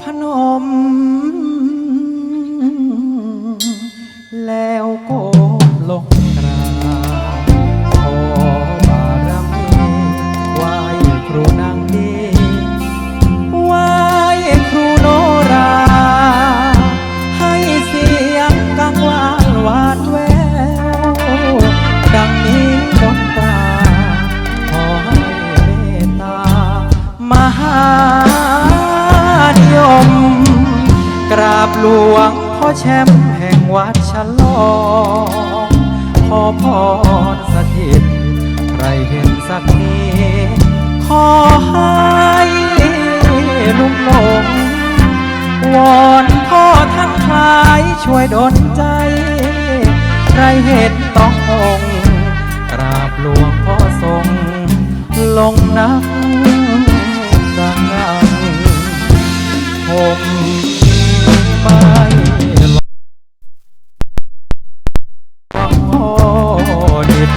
พนม แล้วก้มลงกราบขอบารมีไหว้ครูนางดีไหว้ครูโนรา ให้เสียงกังวานวาดแวว ดังนี้ดนตราขอให้เมตตามหา บหลวงพ่อแชมป์แห่งวัดฉลองขอพรสถิต ใครเห็นสักนี้ ขอให้ลุ่มหลง วอนพ่อท่านคลายช่วยดลใจ ใครเห็นต้ององกราบหลวงพ่อทรง ลงนัก พ่อดิน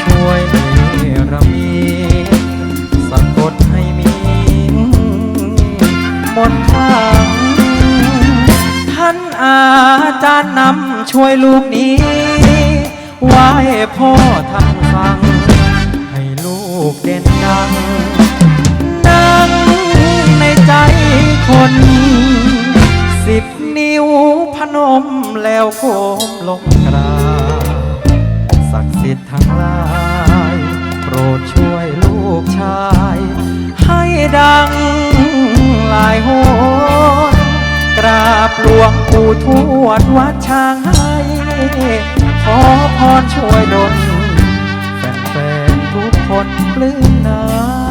ช่วยเนรมีสะกดให้มีมนต์ทางท่านอาจารย์นำช่วยลูกนี้ไหว้พ่อท่านฟัง ให้ลูกเด่นดังนั่งในใจคนสิบนิ้วพนมแล้วโก้มลงกราบ ศักดิ์สิทธิ์ทั้งหลาย โปรดช่วยลูกชาย ให้ดังหลายโหนกราบหลวงปู่ทวดวัดช้างให้ ขอพรช่วยดลแฟนๆทุกคนปลื้มนา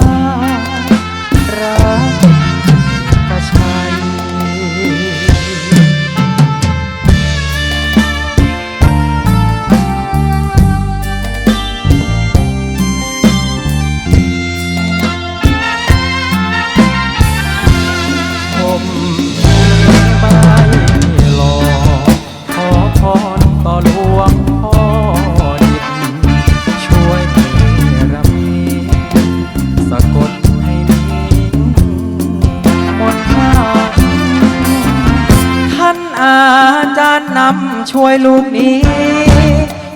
ช่วยลูกนี้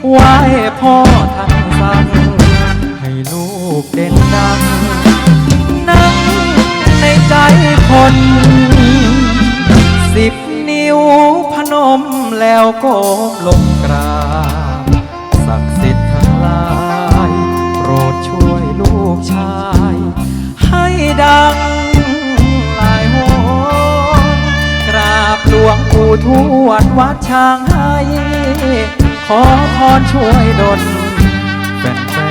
ไหว้พ่อท่านสั่งให้ลูกเด่นดัง นั่งในใจคน สิบนิ้วพนมแล้วก้มลงกราบศักดิ์สิทธิ์ทั้งหลาย โปรดช่วยลูกชาย ให้ดังหลายโหนกราบหลวงปู่ทวดวัดช้างห ขอพรช่วยดลแฟน